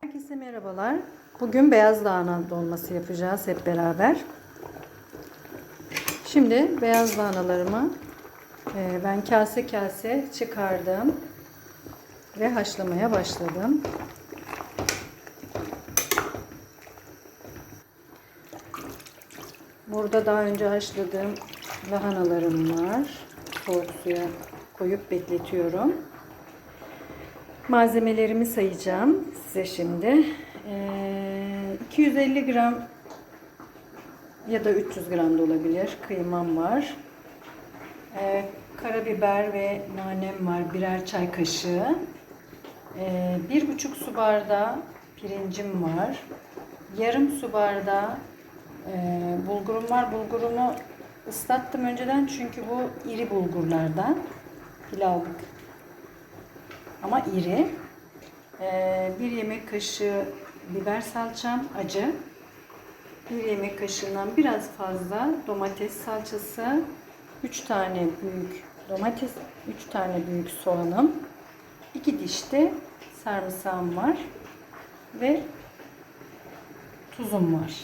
Herkese merhabalar. Bugün beyaz lahana dolması yapacağız hep beraber. Şimdi beyaz lahanalarımı e, ben kase kase çıkardım ve haşlamaya başladım. Burada daha önce haşladığım lahanalarım var. Soğuk suya koyup bekletiyorum. Malzemelerimi sayacağım size şimdi. Ee, 250 gram ya da 300 gram da olabilir kıymam var. Ee, karabiber ve nanem var birer çay kaşığı. Ee, bir buçuk su bardağı pirincim var. Yarım su bardağı e, bulgurum var. Bulgurumu ıslattım önceden çünkü bu iri bulgurlardan pilavlık ama iri. Ee, bir yemek kaşığı biber salçam acı. Bir yemek kaşığından biraz fazla domates salçası. 3 tane büyük domates, 3 tane büyük soğanım. 2 diş de sarımsağım var. Ve tuzum var.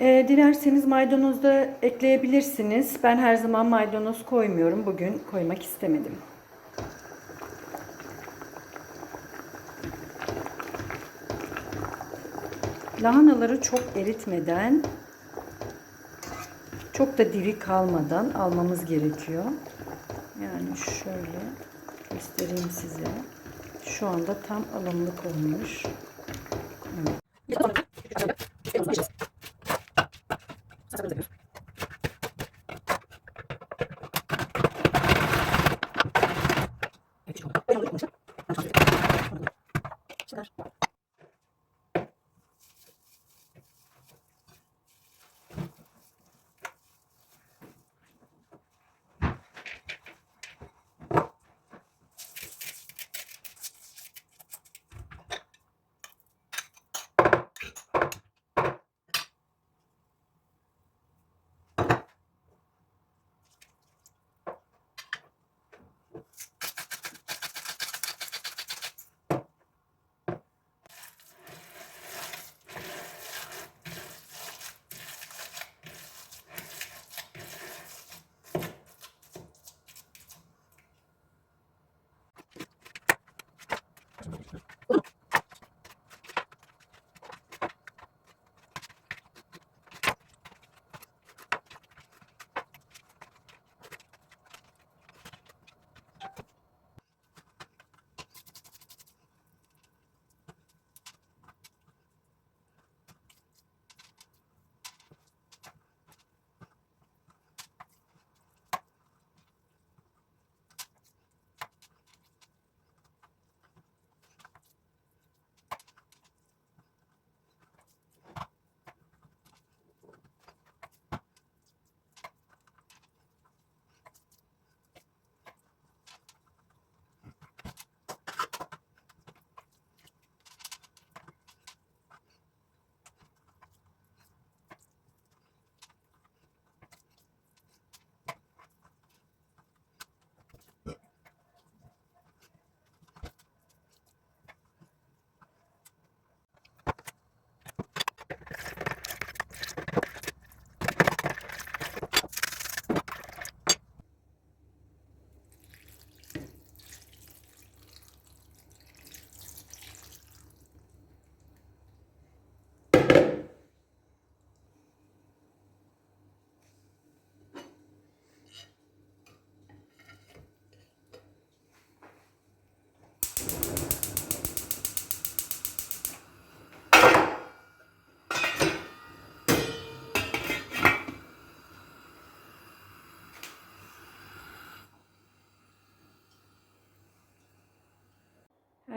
Ee, dilerseniz maydanoz da ekleyebilirsiniz. Ben her zaman maydanoz koymuyorum. Bugün koymak istemedim. Lahanaları çok eritmeden, çok da diri kalmadan almamız gerekiyor. Yani şöyle göstereyim size. Şu anda tam alımlık olmuş.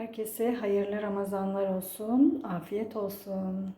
Herkese hayırlı Ramazanlar olsun. Afiyet olsun.